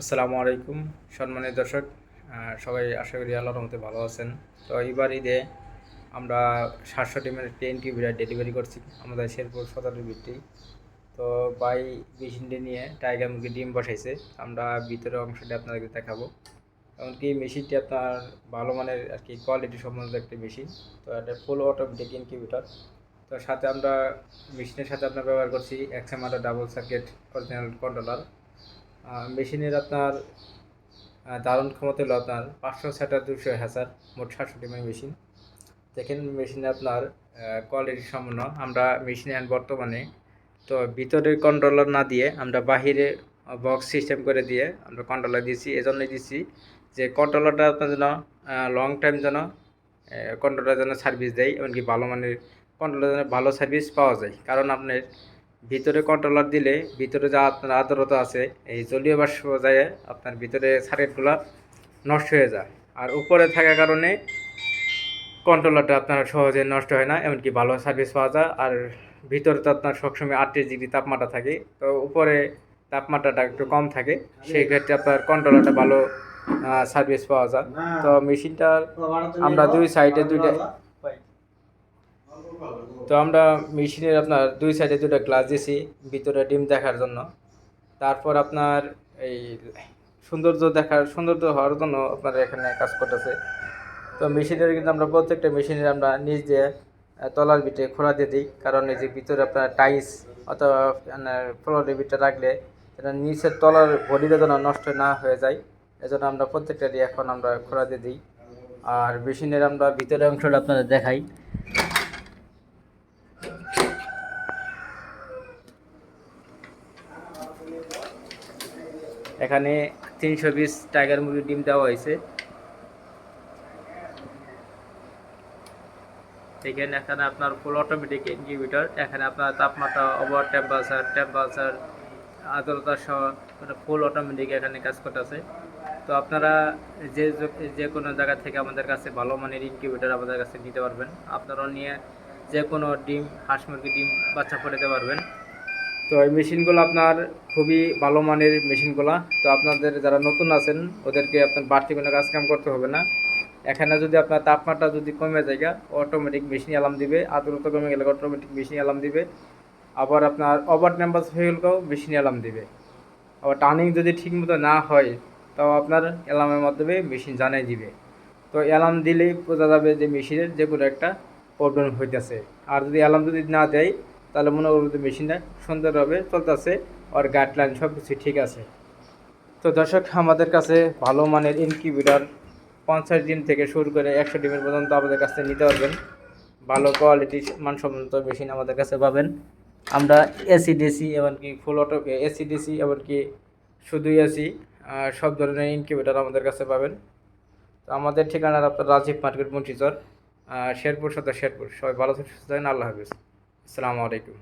আসসালামু আলাইকুম, সম্মানিত দর্শক। সবাই আশা করি আল্লাহর মধ্যে ভালো আছেন। তো এইবার ঈদে আমরা সাতশো টিমের টেন টিভিটা ডেলিভারি করছি, আমাদের শেরপুর সদরের ভিত্তি তো বাই মেশিনটি নিয়ে টাইগার মুরগি ডিম বসাইছে, আমরা ভিতরের অংশটি আপনাদেরকে দেখাবো। এমনকি মেশিনটি আপনার ভালো মানের আর কি কোয়ালিটি সম্বন্ধে একটি মেশিন তো এটা ফুল অটোমেটিক ইনকিউবেটর তো সাথে আমরা মেশিনের সাথে আপনার ব্যবহার করছি X M R double circuit original controller মেশিনের আপনার দারুণ ক্ষমতা হলো আপনার পাঁচশো সেটার দুশো হাজার মোট সাতশো টিমের মেশিন। দেখেন মেশিনে আপনার কোয়ালিটি সম্পন্ন। আমরা মেশিনে বর্তমানে। তো ভিতরের কন্ট্রোলার না দিয়ে আমরা বাহিরে বক্স সিস্টেম করে দিয়ে আমরা কন্ট্রোলার দিয়েছি এজন্যই দিচ্ছি যে কন্ট্রোলারটা আপনার যেন লং টাইম যেন কন্ট্রোলার যেন সার্ভিস দেয়। এমনকি ভালো মানের কন্ট্রোলার যেন ভালো সার্ভিস পাওয়া যায়। কারণ আপনার ভিতরে কন্ট্রোলার দিলে ভিতরে যা আপনার আর্দ্রতা আছে এই জলীয় বাষ্প যায় আপনার ভিতরে সার্কিটগুলো নষ্ট হয়ে যায়। আর উপরে থাকার কারণে কন্ট্রোলারটা আপনার সহজে নষ্ট হয় না এমনকি ভালো সার্ভিস পাওয়া যায়। আর ভিতরে তো আপনার সবসময় আটত্রিশ ডিগ্রি তাপমাত্রা থাকে তো উপরে তাপমাত্রাটা একটু কম থাকে সেই ক্ষেত্রে আপনার কন্ট্রোলারটা ভালো সার্ভিস পাওয়া যায়। তো মেশিনটার আমরা দুই সাইডে দুইটা তো আমরা মেশিনের আপনার দুই সাইডে দুটো গ্লাস দিয়েছি, ভিতরে ডিম দেখার জন্য। তারপর আপনার এই সৌন্দর্য দেখার, সৌন্দর্য হওয়ার জন্য আপনার এখানে কাজ করতেছে। তো মেশিনের কিন্তু আমরা প্রত্যেকটা মেশিনের আমরা নিচ দিয়ে তলার বিটে খোলা দিয়ে দিই। কারণ এই যে ভিতরে আপনার টাইস অথবা ফ্লোরের বিটটা রাখলে এটা নিচের তলার বডিটা যেন নষ্ট না হয়ে যায়। এজন্য আমরা প্রত্যেকটারই এখন আমরা খোলা দিয়ে দিই। আর মেশিনের আমরা ভিতরে অংশটা আপনাদের দেখাই। এখানে তিনশো বিশ টাইগার মুরগির ডিম দেওয়া হয়েছে। এখানে এখানে আপনার ফুল অটোমেটিক ইনকিউবেটর এখানে আপনার তাপমাত্রা ওভার টেম্পারেচার টেম্পারেচার আর্দ্রতা সহ মানে ফুল অটোমেটিক এখানে কাজ করতেছে। তো আপনারা যে যে কোনো জায়গা থেকে আমাদের কাছে ভালো মানের ইনকিউবেটর আমাদের কাছে নিতে পারবেন। আপনারাও নিয়ে যে কোনো ডিম, হাঁস মুরগি ডিম বাচ্চা ফোটাতে পারবেন। তো এই মেশিনগুলো আপনার খুবই ভালো মানের মেশিনগুলো। তো আপনাদের যারা নতুন আছেন, ওদেরকে আপনার বাড়তি কোনো কাজ কাম করতে হবে না। এখানে যদি আপনার তাপমাত্রা যদি কমে যায় অটোমেটিক মেশিন অ্যালার্ম দিবে, আর্দ্রতা কমে গেলে অটোমেটিক মেশিন অ্যালার্ম দিবে। আবার আপনার ওভার টেম্পারেচার হয়ে গেলেও মেশিন অ্যালার্ম দিবে। আবার টার্নিং যদি ঠিকমতো না হয়, তাও আপনার অ্যালার্মের মাধ্যমে মেশিন জানাই দিবে। তো অ্যালার্ম দিলেই বোঝা যাবে যে মেশিনের যে কোনো একটা প্রবলেম হইতেছে। আর যদি অ্যালার্ম যদি না দেয় তাহলে মনে করব যে মেশিনটা সুন্দরভাবে চলতেছে আর গাইডলাইন সব কিছু ঠিক আছে। তো দর্শক, আমাদের কাছে ভালো মানের ইনকিউবেটর পঞ্চাশ ডিম থেকে শুরু করে একশো ডিমের পর্যন্ত আমাদের কাছে নিতে পারবেন। ভালো কোয়ালিটি মানসম্মত মেশিন আমাদের কাছে পাবেন। আমরা এসি ডিসি এমনকি ফুল অটো এসি ডিসি এমনকি শুধু এসি সব ধরনের ইনকিউবেটর আমাদের কাছে পাবেন। তো আমাদের ঠিকানা আপনার রাজীব মার্কেট মুন্সিচর শেরপুর সাথে শেরপুর। সবাই ভালো থাকেন আল্লাহ হাফিজ। আসসালামু আলাইকুম।